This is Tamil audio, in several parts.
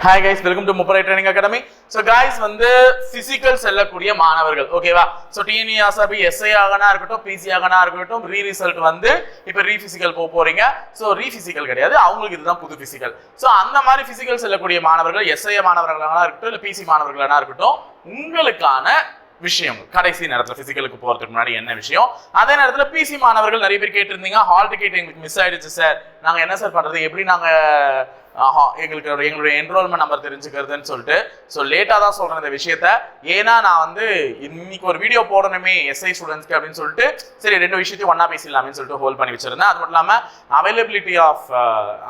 Hi guys welcome to Mupparai training academy so guys வந்து பிசிக்கல் செல்லக்கூடிய மாணவர்கள் ஓகேவா ஸோ டிஎன்இ ஆசாபி எஸ்ஐ ஆகனா இருக்கட்டும் பிசி ஆகனா இருக்கட்டும் ரீ ரிசல்ட் வந்து இப்போ ரீ பிசிக்கல் போக போறீங்க. ஸோ ரீ பிசிக்கல் கிடையாது அவங்களுக்கு இதுதான் புது பிசிக்கல் ஸோ அந்த மாதிரி பிசிக்கல் செல்லக்கூடிய மாணவர்கள் எஸ்ஐ மாணவர்களாக இருக்கட்டும் இல்லை பிசி மாணவர்களாக இருக்கட்டும் உங்களுக்கான விஷயம் கடைசி நேரத்தில் பிசிக்கலுக்கு போகிறதுக்கு முன்னாடி என்ன விஷயம்? அதே நேரத்தில் பிசி மாணவர்கள் நிறைய பேர் கேட்டிருந்தீங்க ஹால் டிக்கெட் எங்களுக்கு மிஸ் ஆயிடுச்சு சார் நாங்கள் என்ன சார் பண்ணுறது எப்படி நாங்கள் எங்களுக்கு எங்களுடைய என்ரோல்மெண்ட் நம்பர் தெரிஞ்சுக்கிறதுன்னு சொல்லிட்டு ஸோ லேட்டாக தான் சொல்கிறேன் இந்த விஷயத்த. ஏன்னா நான் வந்து இன்னைக்கு ஒரு வீடியோ போடணுமே எஸ்ஐ ஸ்டூடெண்ட்ஸ்க்கு அப்படின்னு சொல்லிட்டு சரி ரெண்டு விஷயத்தையும் ஒன்றா பேசிடலாமே சொல்லிட்டு ஹோல்ட் பண்ணி வச்சிருந்தேன். அது மட்டும் இல்லாமல் அவைலபிலிட்டி ஆஃப்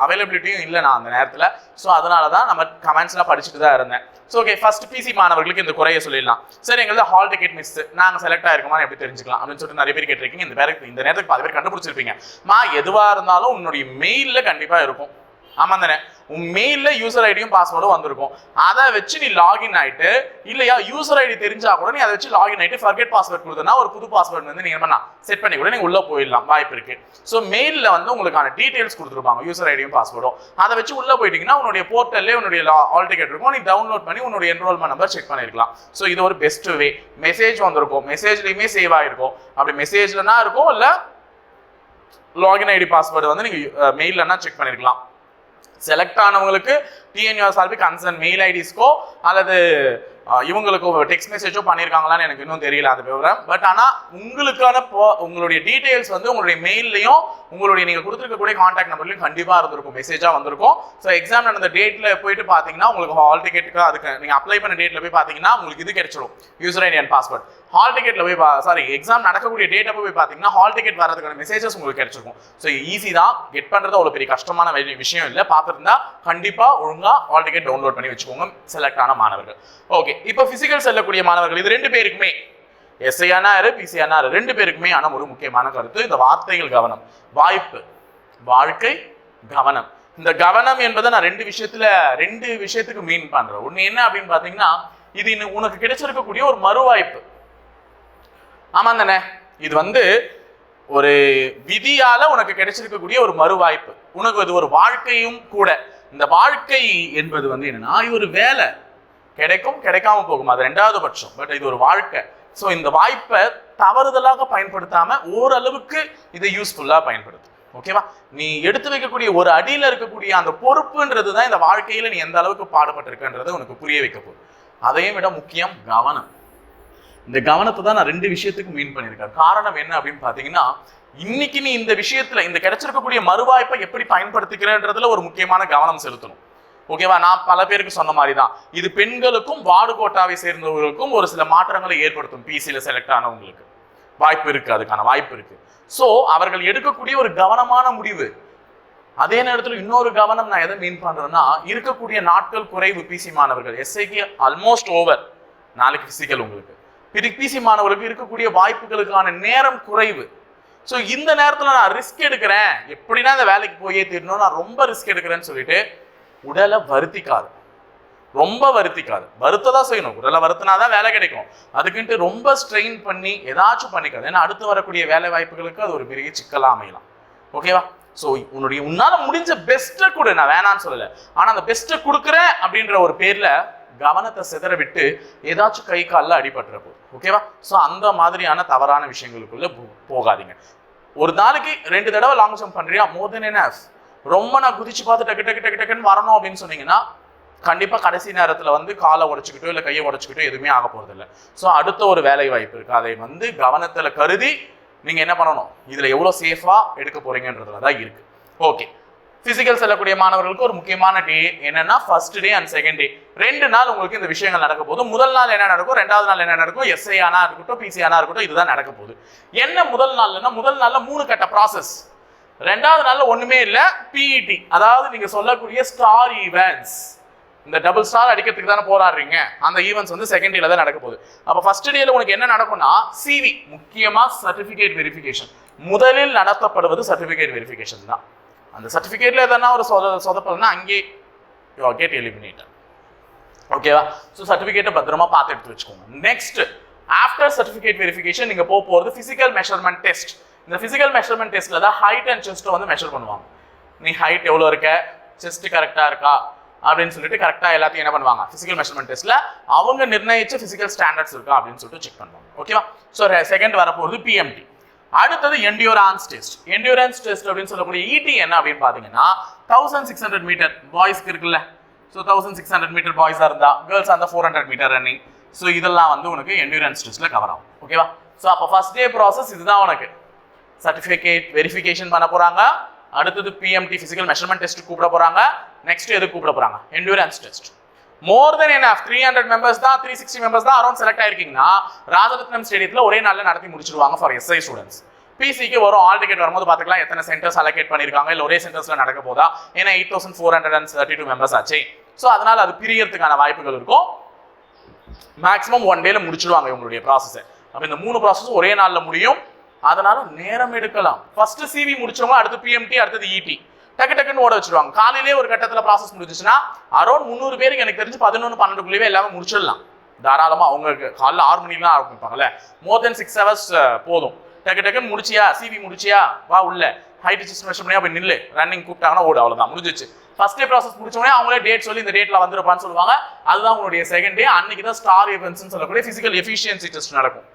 அவைலபிலிட்டியும் இல்லை நான் அந்த நேரத்தில். ஸோ அதனால தான் நம்ம கமெண்ட்ஸ்லாம் படிச்சுட்டு தான் இருந்தேன். ஸோ ஓகே ஃபர்ஸ்ட் பிசி மாணவர்களுக்கு இந்த குறைய சொல்லிடலாம். சரி எங்களது ஹால் டிக்கெட் மிஸ் நாங்கள் செலக்ட் ஆயிருக்கோமா எப்படி தெரிஞ்சுக்கலாம் அப்படின்னு சொல்லிட்டு நிறைய பேர் கேட்டிருக்கீங்க. இந்த பேருக்கு இந்த நேரத்துக்கு பாதி பேர் கண்டுபிடிச்சிருப்பீங்க. மா எதுவாக இருந்தாலும் உன்னுடைய மெயிலில் கண்டிப்பாக இருக்கும். ஆமாம் தானே உன் மெயிலில் யூசர் ஐடியும் பாஸ்வேர்டும் வந்திருக்கும். அதை வச்சு நீ லாகின் ஆகிட்டு இல்லையா யூசர் ஐடி தெரிஞ்சா கூட நீ அதை வச்சு லாகின் ஆயிட்டு ஃபர்கெட் பாஸ்வேர்ட் கொடுத்தனா ஒரு புது பாஸ்வேர்ட் வந்து நீங்கள் என்ன செட் பண்ணி கூட நீ உள்ளே போயிடலாம். வாய்ப்பு இருக்கு. ஸோ மெயிலில் வந்து உங்களுக்கான டீட்டெயில்ஸ் கொடுத்துருப்பாங்க யூசர் ஐடியும் பாஸ்வேர்டும் அதை வச்சு உள்ளே போயிட்டீங்கன்னா உன்னுடைய போர்ட்டல்லே உன்னுடைய ஆல் டிக்கெட் இருக்கும். நீ டவுன்லோட் பண்ணி உன்னுடைய என்ரோல்மெண்ட் நம்பர் செக் பண்ணிருக்கலாம். ஸோ இது ஒரு பெஸ்ட் வே மெசேஜ் வந்திருக்கும். மெசேஜ்லையுமே சேவ் ஆகிருக்கும் அப்படி மெசேஜ்லனா இருக்கும் இல்லை லாகின் ஐடி பாஸ்வேர்டு வந்து நீங்கள் மெயிலன்னா செக் பண்ணிருக்கலாம். செலக்ட் ஆனவங்களுக்கு டிஎன்யூஎஸ்ஆர்பி கன்சர்ன் மெயில் ஐடிஸ்க்கோ அல்லது இவங்களுக்கு டெக்ஸ்ட் மெசேஜோ பண்ணியிருக்காங்களான்னு எனக்கு இன்னும் தெரியல அந்த விவரம். பட் ஆனால் உங்களுக்கான போ- உங்களுடைய டீட்டெயில்ஸ் வந்து உங்களுடைய மெயில்லையும் உங்களுடைய நீங்கள் கொடுத்துருக்கக்கூடிய காண்டாக்ட் நம்பர்லையும் கண்டிப்பாக இருந்திருக்கும். மெசேஜாக வந்திருக்கும். ஸோ எக்ஸாம் நடந்த டேட்டில் போயிட்டு பார்த்தீங்கன்னா உங்களுக்கு ஹால் டிக்கெட்டுக்கு அதுக்கு நீங்கள் அப்ளை பண்ண டேட்டில் போய் பார்த்தீங்கன்னா உங்களுக்கு இது கிடைச்சிடும் user ID and password hall டிக்கெட்டில் போய் சாரி எக்ஸாம் நடக்கக்கூடிய டேட்டை போய் பார்த்தீங்கன்னா ஹால் டிக்கெட் வரதுக்கான மெசேஜஸ் உங்களுக்கு கிடைச்சிருக்கும். ஸோ ஈஸி தான். கெட் பண்ணுறது அவ்வளோ பெரிய கஷ்டமான விஷயம் இல்லை. பார்த்துருந்தா கண்டிப்பாக ஒழுங்காக ஹால் டிக்கெட் டவுன்லோட் பண்ணி வச்சுக்கோங்க செலக்ட் ஆன மாணவர்கள். ஓகே இப்போ ஃபிசிக்கல் செல்லக்கூடிய மாணவர்கள் இது ரெண்டு பேருக்குமே. எஸ்ஐயானாரு பிசிஆனாரு ரெண்டு பேருக்குமே ஆனால் ஒரு முக்கியமான கருத்து இந்த வார்த்தைகள் கவனம். வாய்ப்பு வாழ்க்கை கவனம். இந்த கவனம் என்பதை நான் ரெண்டு விஷயத்துல ரெண்டு விஷயத்துக்கு மீன் பண்றேன். ஒன்று என்ன அப்படின்னு பார்த்தீங்கன்னா இது உனக்கு கிடைச்சிருக்கக்கூடிய ஒரு மறுவாய்ப்பு. ஆமா தானே இது வந்து ஒரு விதியால உனக்கு கிடைச்சிருக்கக்கூடிய ஒரு மறுவாய்ப்பு. உனக்கு இது ஒரு வாழ்க்கையும் கூட. இந்த வாழ்க்கை என்பது வந்து என்னன்னா இது ஒரு வேலை. கிடைக்கும் கிடைக்காம போகும். அது ரெண்டாவது பட்சம். பட் இது ஒரு வாழ்க்கை. ஸோ இந்த வாய்ப்பை தவறுதலாக பயன்படுத்தாம ஓரளவுக்கு இதை யூஸ்ஃபுல்லாக பயன்படுத்து. ஓகேவா நீ எடுத்து வைக்கக்கூடிய ஒரு அடியில் இருக்கக்கூடிய அந்த பொறுப்புன்றது தான் இந்த வாழ்க்கையில் நீ எந்த அளவுக்கு பாடுபட்டிருக்கன்றதை உனக்கு புரிய வைக்க போகுது. அதையும் விட முக்கியம் கவனம். இந்த கவனத்தை தான் நான் ரெண்டு விஷயத்துக்கு மீன் பண்ணியிருக்கேன். காரணம் என்ன அப்படின்னு பார்த்தீங்கன்னா இன்னைக்கு நீ இந்த விஷயத்துல இந்த கிடைச்சிருக்கக்கூடிய மறுவாய்ப்பை எப்படி பயன்படுத்திக்கிறன்றதுல ஒரு முக்கியமான கவனம் செலுத்தணும். ஓகேவா? நான் பல பேருக்கு சொன்ன மாதிரி தான் இது பெண்களுக்கும் வார்டு கோட்டாவை சேர்ந்தவர்களுக்கும் ஒரு சில மாற்றங்களை ஏற்படுத்தும். பிசியில் செலக்ட் ஆனவங்களுக்கு. வாய்ப்பு இருக்கு அதுக்கான வாய்ப்பு இருக்கு. ஸோ அவர்கள் எடுக்கக்கூடிய ஒரு கவனமான முடிவு. அதே நேரத்தில் இன்னொரு கவனம் நான் எதை மீன் பண்றேன்னா இருக்கக்கூடிய நாட்கள் குறைவு பிசி மாணவர்கள். எஸ்ஐக்கு ஆல்மோஸ்ட் ஓவர் நாளைக்கு பிசிக்கல் உங்களுக்கு. பிசி மாணவர்களுக்கு இருக்கக்கூடிய வாய்ப்புகளுக்கான நேரம் குறைவு. ஸோ இந்த நேரத்தில் நான் ரிஸ்க் எடுக்கிறேன். எப்படின்னா இந்த வேலைக்கு போயே தீரணும் நான் ரொம்ப ரிஸ்க் எடுக்கிறேன்னு சொல்லிட்டு உடலை வருத்திக்காது. ரொம்ப வருத்திக்காது. வருத்ததான் செய்யணும். உடலை வருத்தினா தான் வேலை கிடைக்கும். அதுக்குன்ட்டு ரொம்ப ஸ்ட்ரெயின் பண்ணி ஏதாச்சும் பண்ணிக்காது. ஏன்னா அடுத்து வரக்கூடிய வேலை வாய்ப்புகளுக்கு அது ஒரு பெரிய சிக்கலாக அமையலாம். ஓகேவா ஸோ உன்னுடைய உன்னால் முடிஞ்ச பெஸ்ட்டை கொடு. நான் வேணான்னு சொல்லலை. ஆனால் அந்த பெஸ்ட்டை கொடுக்குறேன் அப்படின்ற ஒரு பேரில் கவனத்தை சிதற விட்டு ஏதாச்சும் கை காலில் அடிபட்டுற போகுது ஓகேவா ஸோ அந்த மாதிரியான தவறான விஷயங்களுக்குள்ள போ- போகாதீங்க. ஒரு நாளைக்கு ரெண்டு தடவை லாங் ஜம்ப் பண்றியா? மோர் தென் என்ன ரொம்ப நான் குதிச்சு பார்த்து டக்கு டக்கு டக்கு டக்குன்னு வரணும் அப்படின்னு சொன்னீங்கன்னா கண்டிப்பாக கடைசி நேரத்தில் வந்து காலை உடச்சிக்கிட்டோ இல்லை கையை உடச்சிக்கிட்டோ எதுவுமே ஆக போகிறதில்ல இல்லை ஸோ அடுத்த ஒரு வேலை வாய்ப்பு இருக்குது அதை வந்து கவனத்தில் கருதி நீங்கள் என்ன பண்ணணும்? இதில் எவ்வளோ சேஃபாக எடுக்க போகிறீங்கன்றதுல தான் இருக்குது ஓகே பிசிக்கல் செல்லக்கூடிய மாணவர்களுக்கு ஒரு முக்கியமான டே என்னன்னா first day and second day ரெண்டு நாள் உங்களுக்கு இந்த விஷயங்கள் நடக்க போகுது. முதல் நாள் என்ன நடக்கும்? ரெண்டாவது நாள் என்ன நடக்கும்? எஸ்ஐ ஆனா இருக்கட்டும் பிசி ஆனா இருக்கட்டும் இதுதான் நடக்க போகுது. என்ன முதல் நாள்னா முதல் நாள்ல மூணு கட்ட ப்ராசஸ் ரெண்டாவது நாள்ல ஒண்ணுமே இல்லை பிஇடி அதாவது நீங்க சொல்லக்கூடிய ஸ்டார் ஈவெண்ட்ஸ் இந்த டபுள் ஸ்டார் அடிக்கிறதுக்கு தானே போராடுறீங்க. அந்த ஈவெண்ட்ஸ் வந்து செகண்ட் டேல தான் நடக்க போகுது. அப்ப ஃபர்ஸ்ட் டேல உனக்கு என்ன நடக்கும்னா சிவி முக்கியமா சர்டிபிகேட் வெரிஃபிகேஷன் முதலில் நடத்தப்படுவது சர்டிபிகேட் வெரிஃபிகேஷன் தான். அந்த சர்டிஃபிகேட்டில் எதனா ஒரு சொத சொதப்பல்னா அங்கே யூ கெட் எலிமினேட்டட் ஓகேவா ஸோ சர்டிஃபிகேட்டை பத்திரமா பார்த்து எடுத்து வச்சுக்கோங்க. நெக்ஸ்ட் ஆஃப்டர் சர்டிஃபிகேட் வெரிஃபிகேஷன் நீங்கள் போக போகிறது ஃபிசிக்கல் மெஷர்மெண்ட் டெஸ்ட் இந்த ஃபிசிக்கல் மெஷர்மெண்ட் டெஸ்ட்டில் தான் ஹைட் அண்ட் செஸ்ட்டை வந்து மெஷர் பண்ணுவாங்க. நீ ஹைட் எவ்வளோ இருக்க? செஸ்ட் கரெக்டாக இருக்கா? அப்படின்னு சொல்லிட்டு கரெக்டாக எல்லாத்தையும் என்ன பண்ணுவாங்க? ஃபிசிக்கல் மெஷர்மெண்ட் டெஸ்ட்டில் அவங்க நிர்ணயிச்ச ஃபிசிக்கல் ஸ்டாண்டர்ட்ஸ் இருக்கா? அப்படின்னு சொல்லிட்டு செக் பண்ணுவாங்க. ஓகேவா ஸோ செகண்ட் வரப்போகுது பிஎம்டி அடுத்தது என்டியூரான்ஸ் டெஸ்ட் என்டியூரன்ஸ் டெஸ்ட் அப்படின்னு சொல்லக்கூடிய இடி என்ன அப்படின்னு பார்த்தீங்கன்னா தௌசண்ட் சிக்ஸ் ஹண்ட்ரட் மீட்டர் பாய்ஸ்க்கு இருக்குல்ல. So thousand six hundred meter பாய்ஸாக இருந்தால் கேர்ள்ஸ் அந்த four hundred meter running so இதெல்லாம் வந்து உனக்கு என்டியூரன்ஸ் டெஸ்ட்டில் கவர் ஆகும். ஓகேவா ஸோ அப்போ ஃபர்ஸ்ட் டே ப்ராசஸ் இதுதான் உனக்கு. சர்டிஃபிகேட் வெரிஃபிகேஷன் பண்ண போகிறாங்க அடுத்தது பிஎம்டி ஃபிசிக்கல் மெஷர்மெண்ட் டெஸ்ட் கூப்பிட போறாங்க. நெக்ஸ்ட் எது கூப்பிட போகிறாங்க என்டூரன்ஸ் டெஸ்ட் மோர் தென் என்ன த்ரீ ஹண்ட்ரட் மெம்பர்ஸ் தான் த்ரீ சிக்ஸ்டி மெம்பர்ஸ் தான் அரௌண்ட் செலக்ட் ஆயிருக்கீங்கன்னா ராஜரத்னம் ஸ்டேடியத்தில் ஒரே நாளில் நடத்தி முடிச்சிருவாங்க ஃபார் எஸ்ஐ ஸ்டூடெண்ட்ஸ் பிசிக்கு வரும் ஆல் டிக்கெட் வரும்போது பார்த்துக்கலாம் எத்தனை சென்டர்ஸ் அலோகேட் பண்ணியிருக்காங்க இல்லை ஒரே சென்டர்ஸில் நடக்க போதா? ஏன்னா eight thousand four hundred and thirty two members ஆச்சு. ஸோ அதனால் அது பிரியறதுக்கான வாய்ப்புகள் இருக்கும். மேக்ஸிமம் ஒன் டேல முடிச்சிடுவாங்க இவங்களுடைய ப்ராசஸை அப்போ இந்த மூணு ப்ராசஸ் ஒரே நாளில் முடியும். அதனால நேரம் எடுக்கலாம். ஃபர்ஸ்ட் சிவி முடிச்சவங்க அடுத்து பிஎம்டி அடுத்தது இடி டக்கு டக்குன்னு ஓட வச்சிருவாங்க. காலையிலே ஒரு கட்டத்தில் ப்ராசஸ் முடிஞ்சிச்சுன்னா அரௌண்ட் முந்நூறு பேருக்கு எனக்கு தெரிஞ்சு பதினொன்று பன்னெண்டுக்குள்ளேயே எல்லாமே முடிச்சிடலாம். தாராளமாக அவங்க காலைல ஆறு மணிக்கெல்லாம் ஆரம்பிப்பாங்கல்ல. மோர் தென் சிக்ஸ் ஹவர்ஸ் போதும். டக்கு டக்குன்னு முடிச்சியா? சிவி முடிச்சியா? வா உள்ள. ஹைட் சிஸ்டம் மெஷர் பண்ணியா? போய் நில்லு. ரன்னிங் கூப்பிட்டாங்கன்னா ஓடு. அவ்வளோதான் முடிஞ்சிச்சு. ஃபர்ஸ்ட் டே ப்ராசஸ் முடிச்சோடனே அவங்களே டேட் சொல்லி இந்த டேட்ல வந்துருப்பான்னு சொல்லுவாங்க. அதுதான் உங்களுடைய செகண்ட் டே அன்னைக்கு தான் ஸ்டார் ஈவெண்ட்ஸ் சொல்லக்கூடிய ஃபிசிக்கல் எஃபிஷியன்சி டெஸ்ட் நடக்கும்.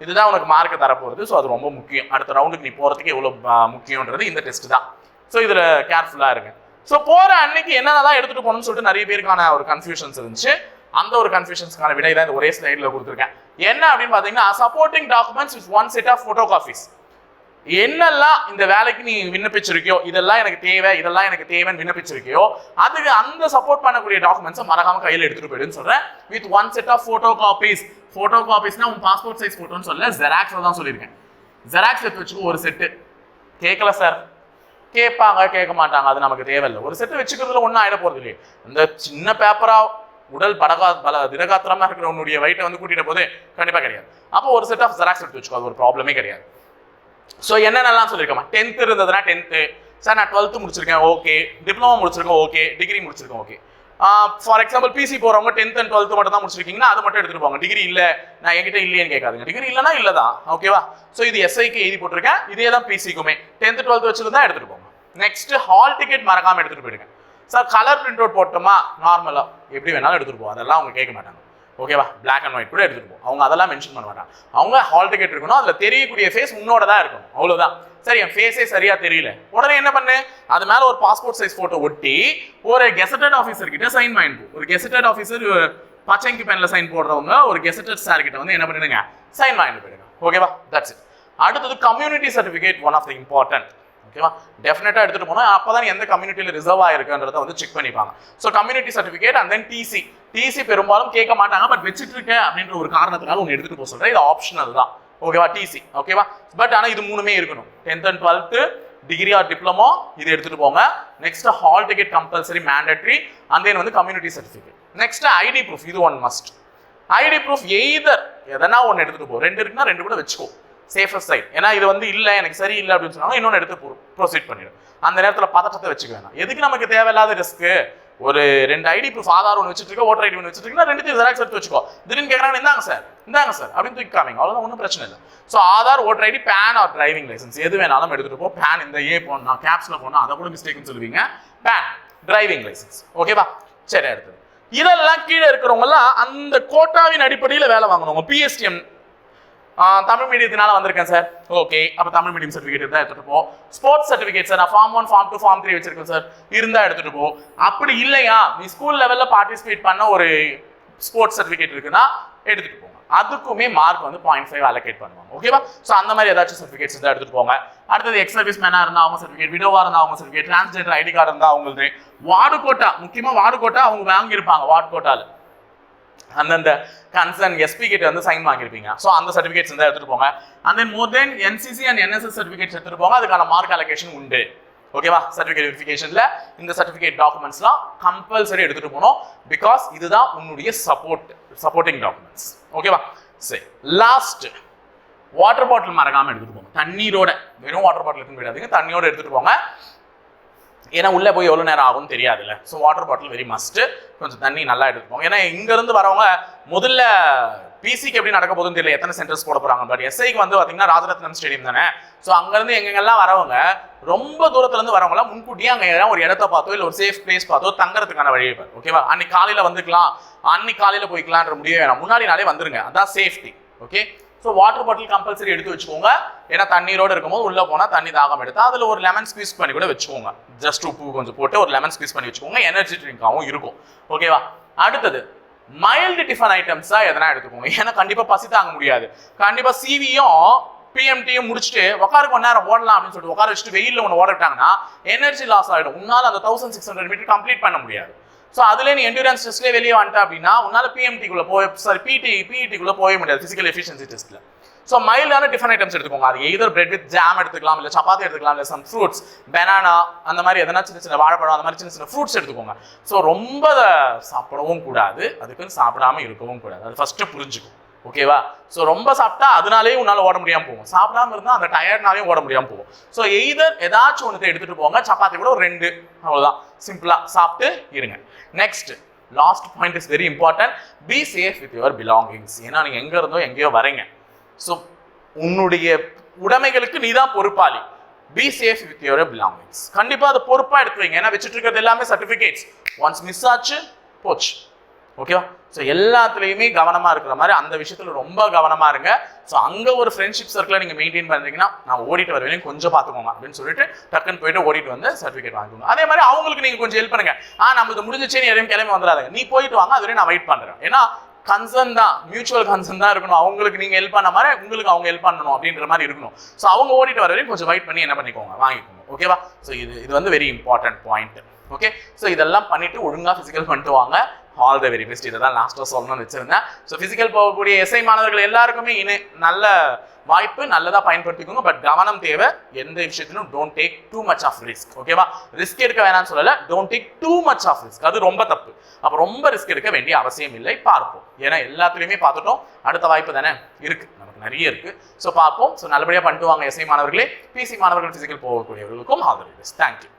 இதுதான் உனக்கு மார்க்கை தரப்போகிறது ஸோ அது ரொம்ப முக்கியம். அடுத்த ரவுண்டுக்கு நீ போகிறதுக்கு எவ்வளோ முக்கியன்றது இந்த டெஸ்ட் தான். ஸோ இதில் கேர்ஃபுல்லாக இருங்க. ஸோ போகிற அன்னைக்கு என்னென்னலாம் எடுத்துகிட்டு போகணும்னு சொல்லிட்டு நிறைய பேருக்கான ஒரு கன்ஃபியூஷன்ஸ் இருந்துச்சு. அந்த ஒரு கன்ஃபியூஷன்ஸ்க்கான விடை தான் இந்த ஒரே ஸ்லைடில் கொடுத்துருக்கேன். என்ன அப்படின்னு பார்த்தீங்கன்னா supporting documents with one set of photo copies என்னெல்லாம் இந்த வேலைக்கு நீ விண்ணப்பிச்சிருக்கியோ இதெல்லாம் எனக்கு தேவை இதெல்லாம் எனக்கு தேவைன்னு விண்ணப்பிச்சிருக்கியோ அதுக்கு அந்த சப்போர்ட் பண்ணக்கூடிய டாக்குமெண்ட்ஸை மறக்காம கையில் எடுத்துட்டு போயிடுன்னு சொல்றேன். With one set of photo copies photo காப்பீஸ்னா உன் பாஸ்போர்ட் சைஸ் ஃபோட்டோன்னு சொல்ல ஜெராக்ஸ்ல தான் சொல்லியிருக்கேன். ஜெராக்ஸ் எடுத்து வச்சுக்கோ ஒரு செட்டு கேட்கல சார் கேட்பாங்க கேட்க மாட்டாங்க. அது நமக்கு தேவையில்லை. ஒரு செட்டு வச்சுக்கிறதுல ஒன்றும் ஆகிட போகிறது இல்லையே. இந்த சின்ன பேப்பராக உடல் படகா பல திடகாத்திரமா இருக்கிற உன்னுடைய வயிட்டை வந்து கூட்டிகிட்ட போது கண்டிப்பாக கிடையாது. அப்போ ஒரு செட் ஆஃப் ஜெராக்ஸ் எடுத்து வச்சுக்கோ அது ஒரு ப்ராப்ளமே கிடையாது. ஸோ என்னென்னலாம் சொல்லியிருக்கோமா? டென்த்து இருந்ததுன்னா டென்த்து சார் நான் டுவெல்த்து முடிச்சிருக்கேன் ஓகே டிப்ளமோ முடிச்சிருக்கேன் ஓகே டிகிரி முடிச்சிருக்கேன் ஓகே ஃபார் எக்ஸாம்பிள் பிசி போறவங்க டென்த் அண்ட் டுவெல்த் மட்டும் தான் முடிச்சிருக்கீங்கன்னா அது மட்டும் எடுத்துட்டு போங்க. டிகிரி இல்லை நான் என்கிட்ட இல்லையேன்னு கேட்காதுங்க. டிகிரி இல்லைன்னா இல்லை தான் ஓகேவா ஸோ இது எஸ்ஐக்கு எழுதி போட்டிருக்கேன். இதே தான் பிசிக்குமே டென்த் டுவெல்த் வச்சிருந்தா எடுத்துட்டு போங்க. நெக்ஸ்ட் ஹால் டிக்கெட் மறக்காம எடுத்துட்டு போயிடுங்க. சார் கலர் பிரிண்ட் அவுட் போட்டோமா நார்மலா எப்படி வேணாலும் எடுத்துட்டு போவோம் அதெல்லாம் அவங்க கேட்க மாட்டாங்க. ஓகேவா பிளாக் அண்ட் ஒயிட் கூட எடுத்துகிட்டு போகும் அவங்க அதெல்லாம் மென்ஷன் பண்ண மாட்டாங்க. அவங்க ஹால் டிக்கெட் இருக்கணும் அதில் தெரியக்கூடிய ஃபேஸ் உன்னோட தான் இருக்கணும். அவ்வளோதான் சரி என் ஃபேஸே சரியாக தெரியல. உடனே என்ன பண்ணு? அது மேலே ஒரு பாஸ்போர்ட் சைஸ் ஃபோட்டோ ஒட்டி ஒரு கெசட்டட் ஆஃபீஸர் கிட்ட சைன் வாங்கிட்டு ஒரு கெசட்டட் ஆஃபீஸர் பச்சைக்கு பேனில் சைன் போடுறவங்க ஒரு கெசட்டட் சார் கிட்ட வந்து என்ன பண்ணிடுங்க? சைன் வாங்கிட்டு போயிடுங்க. ஓகேவா தட்ஸ் இட் அடுத்தது community certificate one of the important ஓகேவா? டெஃபனெட்டாக எடுத்துகிட்டு போனால் அப்போ தான் எந்த கம்யூனிட்டியில் ரிசர்வ் ஆயிருக்குன்றத வந்து செக் பண்ணிப்பாங்க. So community certificate and then TC TC பெரும்பாலும் கேட்க மாட்டாங்க பட் வச்சுட்டு இருக்கேன் அப்படின்ற ஒரு காரணத்தினால ஒன்று எடுத்துகிட்டு போக சொல்கிறேன் இது ஆப்ஷனல் தான். ஓகேவா? டிசி ஓகேவா? பட் ஆனால் இது மூணுமே இருக்கணும். Tenth and twelfth degree or diploma இது எடுத்துகிட்டு போங்க. Next hall ticket compulsory mandatory and then வந்து community certificate next ID proof இது one must ID proof either எதனா ஒன்று எடுத்துகிட்டு போ. ரெண்டு இருக்குன்னா ரெண்டு கூட வச்சுக்கோ. சேஃபஸ்ட் சைட் ஏன்னா இது வந்து இல்லை எனக்கு சரி இல்லை அப்படின்னு சொன்னாலும் இன்னொன்று எடுத்து ப்ரொசீட் பண்ணிடும். அந்த நேரத்தில் பதட்டத்தை வச்சுக்க வேணாம். எதுக்கு நமக்கு தேவையில்லாத ரிஸ்க்கு ஒரு ரெண்டு ஐடி இப்போ ஆதார் ஒன்று வச்சுட்டு இருக்கோம் ஓட்டர் ஐடி ஒன்று வச்சுட்டு இருக்கா ரெண்டு ஜெராக்ஸ் எடுத்து வச்சுக்கோ. திடீர்னு கேட்குறாங்க இந்தாங்க சார் இந்தாங்க சார் அப்படின்னு தூக்கி காமிங்க. அவ்வளோதான் ஒன்றும் பிரச்சனை இல்லை. So Aadhaar voter ID PAN or driving licence எது வேணாலும் எடுத்துகிட்டு போ. பேன் இந்த ஏ போனா கேப்ஸில் போனால் அதை கூட மிஸ்டேக்னு சொல்லுவீங்க. பேன் டிரைவிங் லைசன்ஸ் ஓகேவா சரி அடுத்தது. இதெல்லாம் கீழே இருக்கிறவங்கலாம் அந்த கோட்டாவின் அடிப்படையில் வேலை வாங்கணும். பிஎஸ்டிஎம் தமிழ் மீடியத்தினால வந்திருக்கேன் சார். ஓகே. அப்போ தமிழ் மீடியம் சர்டிஃபிகேட் தான் எடுத்துட்டு போ. ஸ்போர்ட்ஸ் சர்டிஃபிகேட் சார் நான் form one form two form three வச்சிருக்கேன் சார் இருந்தா எடுத்துட்டு போ. அப்படி இல்லையா? நீ ஸ்கூல் லெவல்ல பார்ட்டிசிபேட் பண்ண ஒரு ஸ்போர்ட்ஸ் சர்டிஃபிகேட் இருக்குன்னா எடுத்துட்டு போங்க. அதுக்குமே மார்க் வந்து பாயிண்ட் ஃபைவ் அலோகேட் பண்ணுவாங்க. ஓகேவா ஸோ அந்த மாதிரி ஏதாச்சும் சர்டிஃபிகேட்ஸ் இருந்தால் எடுத்துட்டு போங்க. அடுத்தது எக்ஸ் சர்வீஸ் மேனாக இருந்தால் அவங்க சர்டிஃபிகேட் விடோவாக இருந்தால் அவங்க சர்டிஃபிகேட் டிரான்ஸ்ஜெண்டர் ஐடி கார்டு இருந்தால் அவங்களுக்கு வார்டு கோட்டா முக்கியமாக வார்டு கோட்டா அவங்க வாங்கியிருப்பாங்க வார்டு கோட்டாவில் அந்தந்த கன்சர்ன் எஸ்பி கிட்ட வந்து சைன் வாங்கியிருப்பீங்க. ஸோ அந்த சர்டிஃபிகேட்ஸ் வந்து எடுத்துட்டு போங்க. And then more then NCC and NSS certificates எடுத்துட்டு போங்க. அதுக்கான மார்க் அலோகேஷன் உண்டு. ஓகேவா சர்டிஃபிகேட் வெரிஃபிகேஷனில் இந்த சர்டிஃபிகேட் டாக்குமெண்ட்ஸ்லாம் கம்பல்சரி எடுத்துகிட்டு போகணும். பிகாஸ் இதுதான் உன்னுடைய சப்போர்ட் சப்போர்ட்டிங் டாக்குமெண்ட்ஸ் ஓகேவா சரி. லாஸ்ட் வாட்டர் பாட்டில் மறக்காமல் எடுத்துகிட்டு போங்க. தண்ணீரோட வெறும் வாட்டர் பாட்டில் எடுத்துட்டு போயிடாதீங்க. தண்ணியோட எடுத்துட்டு போங்க. ஏன்னா உள்ளே போய் எவ்வளோ நேரம் ஆகும்னு தெரியாதுல்ல. So water bottle very must கொஞ்சம் தண்ணி நல்லா எடுத்துப்போம் ஏன்னா இங்கேருந்து வரவங்க முதல்ல பிசிக்கு எப்படி நடக்க போகுதுன்னு தெரியல. எத்தனை சென்டர்ஸ் போட போகிறாங்க பட் எஸ்ஐக்கு வந்து பார்த்தீங்கன்னா ராஜரத்னம் ஸ்டேடியம் தானே. ஸோ அங்கேருந்து எங்கெங்கெல்லாம் வரவங்க ரொம்ப தூரத்துலேருந்து வரவங்களாம் முன்கூட்டியே அங்கே ஏதாவது ஒரு இடத்த பார்த்தோ இல்லை ஒரு சேஃப் பிளேஸ் பார்த்தோ தங்குறதுக்கான வழி ஓகேவா அன்னைக்கு காலையில் வந்துக்கலாம். அன்னைக்கு காலையில் போய்க்கலான்ற முடிவு வேணாம். முன்னாடி நாளே வந்துருங்க. அதான் safety okay so water bottle compulsory எடுத்து வச்சுக்கோங்க. ஏன்னா தண்ணீரோடு இருக்கும்போது உள்ளே போனால் தண்ணி தாகம் எடுத்தால் அதில் ஒரு லெமன் ஸ்க்வீஸ் பண்ணி கூட வச்சுக்கோங்க. ஜஸ்ட் உப்பு கொஞ்சம் போட்டு ஒரு லெமன் ஸ்குவீஸ் பண்ணி வச்சுக்கோங்க. எனர்ஜி ட்ரிங்காகவும் இருக்கும். ஓகேவா அடுத்தது மைல்டு டிஃபன் ஐட்டம்ஸாக எதனா எடுத்துக்கோங்க. ஏன்னா கண்டிப்பாக பசி தாங்க முடியாது. கண்டிப்பாக சிவியும் பிஎம்டியும் முடிச்சுட்டு உட்கார கொஞ்ச நேரம் ஓடலாம் அப்படின்னு சொல்லிட்டு உட்கார வச்சுட்டு வெயிலில் ஒன்று ஓட விட்டாங்கன்னா எனர்ஜி லாஸ் ஆகிடும் உன்னால் அந்த thousand six hundred meter complete பண்ண முடியாது. ஸோ அதுல நீ எண்டூரன்ஸ் டெஸ்ட்லேயே வெளியே வந்துட்ட அப்படின்னா உன்னால பிஎம்டிக்குள்ள போய் சாரி பிடி பிஇடிக்குள்ள போக முடியாது ஃபிசிக்கல் எஃபிஷியன்சி டெஸ்ட்ல ஸோ மைல்டான டிஃபன் ஐட்டம்ஸ் எடுத்துக்கோங்க. அது எதர் பிரெட் வித் ஜாம் எடுத்துக்கலாம் இல்லை சப்பாத்தி எடுத்துக்கலாம் இல்லை சம் ஃப்ரூட்ஸ் பெனானா அந்த மாதிரி எதனா சின்ன சின்ன வாழைப்பழம் அந்த மாதிரி சின்ன சின்ன ஃப்ரூட்ஸ் எடுத்துக்கோங்க. ஸோ ரொம்ப சாப்பிடவும் கூடாது அதுக்குன்னு சாப்பிடாம இருக்கவும் கூடாது. அது ஃபஸ்ட்டு புரிஞ்சுக்கும். ஓகேவா ஸோ ரொம்ப சாப்பிட்டா அதனாலேயே உன்னால் ஓட முடியாமல் போகும். சாப்பிடாம இருந்தால் அந்த டயர்ட்னாலையும் ஓட முடியாமல் போகும். ஸோ எய்தர் ஏதாச்சும் ஒன்று எடுத்துகிட்டு போங்க. சப்பாத்தி கூட ஒரு ரெண்டு. அவ்வளோதான் சிம்பிளாக சாப்பிட்டு இருங்க. Next last point is very important be safe with your belongings ஏன்னா நீங்கள் எங்கே இருந்தோ எங்கேயோ வரீங்க. ஸோ உன்னுடைய உடைமைகளுக்கு நீ தான் பொறுப்பாளி. Be safe with your belongings கண்டிப்பாக அதை பொறுப்பாக எடுத்து வைங்க. ஏன்னா வச்சுட்டு இருக்கிறது எல்லாமே சர்டிஃபிகேட்ஸ் ஒன்ஸ் மிஸ் ஆச்சு போச்சு. ஓகேவா ஸோ எல்லாத்துலேயுமே கவனமாக இருக்கிற மாதிரி அந்த விஷயத்தில் ரொம்ப கவனமாக இருங்க. ஸோ அங்கே ஒரு ஃப்ரெண்ட்ஷிப் சர்க்கிளை நீங்கள் மெயின்டைன் பண்ணுறீங்கன்னா நான் ஓடிட்டு வரவேலையும் கொஞ்சம் பார்த்துக்கோங்க அப்படின்னு சொல்லிட்டு டக்குன்னு போயிட்டு ஓடிட்டு வந்து சர்டிஃபிகேட் வாங்கிக்கோங்க. அதே மாதிரி அவங்களுக்கு நீங்கள் கொஞ்சம் ஹெல்ப் பண்ணுங்க. ஆ நம்மளுக்கு முடிஞ்சிச்சேன்னு நீ எதையும் கிளம்பி வந்துடாதுங்க. நீ போயிட்டு வாங்க அது வரையும் நான் வெயிட் பண்ணுறேன் ஏன்னா கன்சர்ன் தான் மியூச்சுவல் கன்சர்ன் தான் இருக்கணும். அவங்களுக்கு நீங்கள் ஹெல்ப் பண்ண மாதிரி உங்களுக்கு அவங்க ஹெல்ப் பண்ணணும் அப்படின்ற மாதிரி இருக்கணும். ஸோ அவங்க ஓடிட்டு வர வரையும் கொஞ்சம் வெயிட் பண்ணி என்ன பண்ணிக்கோங்க வாங்கிக்கோங்க. ஓகேவா ஸோ இது இது வந்து very important point okay so இதெல்லாம் பண்ணிட்டு ஒழுங்காக ஃபிசிக்கல் பண்ணிட்டு வாங்க. ஆல் த வெரி பெஸ்ட் இதை தான் லாஸ்ட்டாக சொல்லணும்னு வச்சுருந்தேன். ஸோ ஃபிசிக்கல் போகக்கூடிய எஸ்ஐ மாணவர்கள் எல்லாருக்குமே இனி நல்ல வாய்ப்பு நல்லதாக பயன்படுத்திக்கோங்க. பட் கவனம் தேவை. எந்த விஷயத்திலும் don't take too much of risk ஓகேவா ரிஸ்க் எடுக்க வேணாம்னு சொல்லலை. Don't take too much of risk அது ரொம்ப தப்பு. அப்போ ரொம்ப ரிஸ்க் எடுக்க வேண்டிய அவசியம் இல்லை. பார்ப்போம். ஏன்னா எல்லாத்துலேயுமே பார்த்துட்டோம். அடுத்த வாய்ப்பு தானே இருக்குது நமக்கு நிறைய இருக்குது ஸோ பார்ப்போம். ஸோ நல்லபடியாக பண்ணிட்டு வாங்க எஸ்ஐ மாணவர்களே. பிசி மாணவர்கள் ஃபிசிக்கல் போகக்கூடியவர்களுக்கும் ஆதரவு தேங்க்யூ